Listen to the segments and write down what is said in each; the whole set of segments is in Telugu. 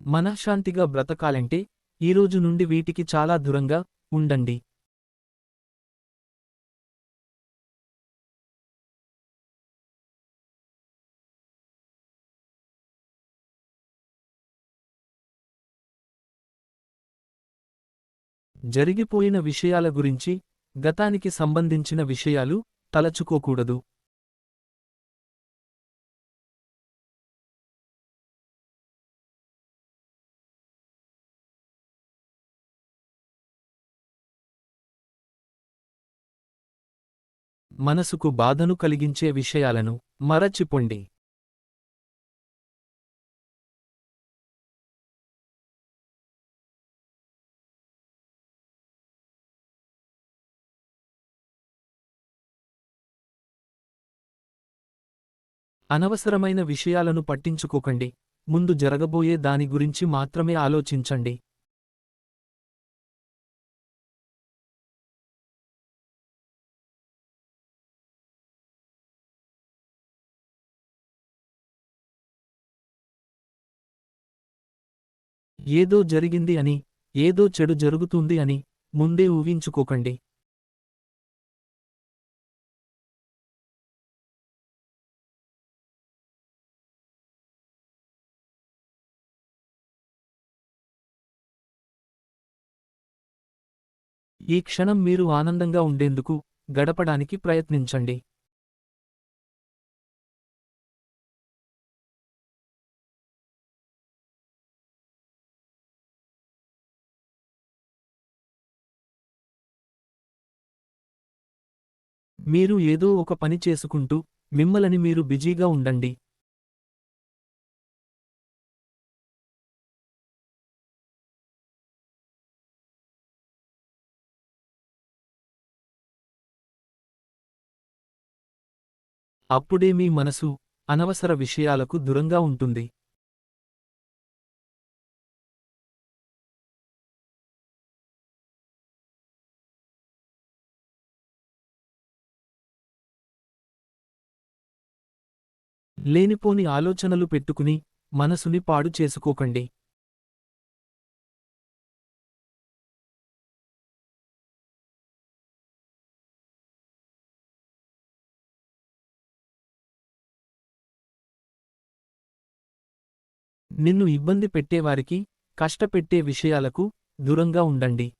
మనశ్శాంతిగా బ్రతకాలంటే ఈరోజు నుండి వీటికి చాలా దూరంగా ఉండండి. జరిగిపోయిన విషయాల గురించి గతానికి సంబంధించిన విషయాలు తలచుకోకూడదు. మనసుకు బాధను కలిగించే విషయాలను మరచిపోండి. అనవసరమైన విషయాలను పట్టించుకోకండి. ముందు జరగబోయే దాని గురించి మాత్రమే ఆలోచించండి. ఏదో జరిగింది అని ఏదో చెడు జరుగుతుంది అని ముందే ఊహించుకోకండి. ఈ క్షణం మీరు ఆనందంగా ఉండేందుకు గడపడానికి ప్రయత్నించండి. మీరు ఏదో ఒక పని చేసుకుంటూ మిమ్మలని మీరు బిజీగా ఉండండి. అప్పుడే మీ మనసు అనవసర విషయాలకు దూరంగా ఉంటుంది. లేనిపోని ఆలోచనలు పెట్టుకుని మనసుని పాడు చేసుకోకండి. నిన్ను ఇబ్బంది పెట్టేవారికి కష్టపెట్టే విషయాలకు దూరంగా ఉండండి.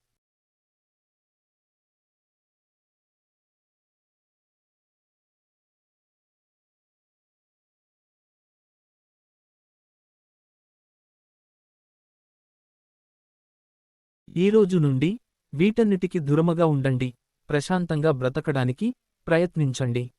ఈ రోజు నుండి వీటన్నిటికి దురమగా ఉండండి ప్రశాంతంగా బ్రతకడానికి ప్రయత్నించండి.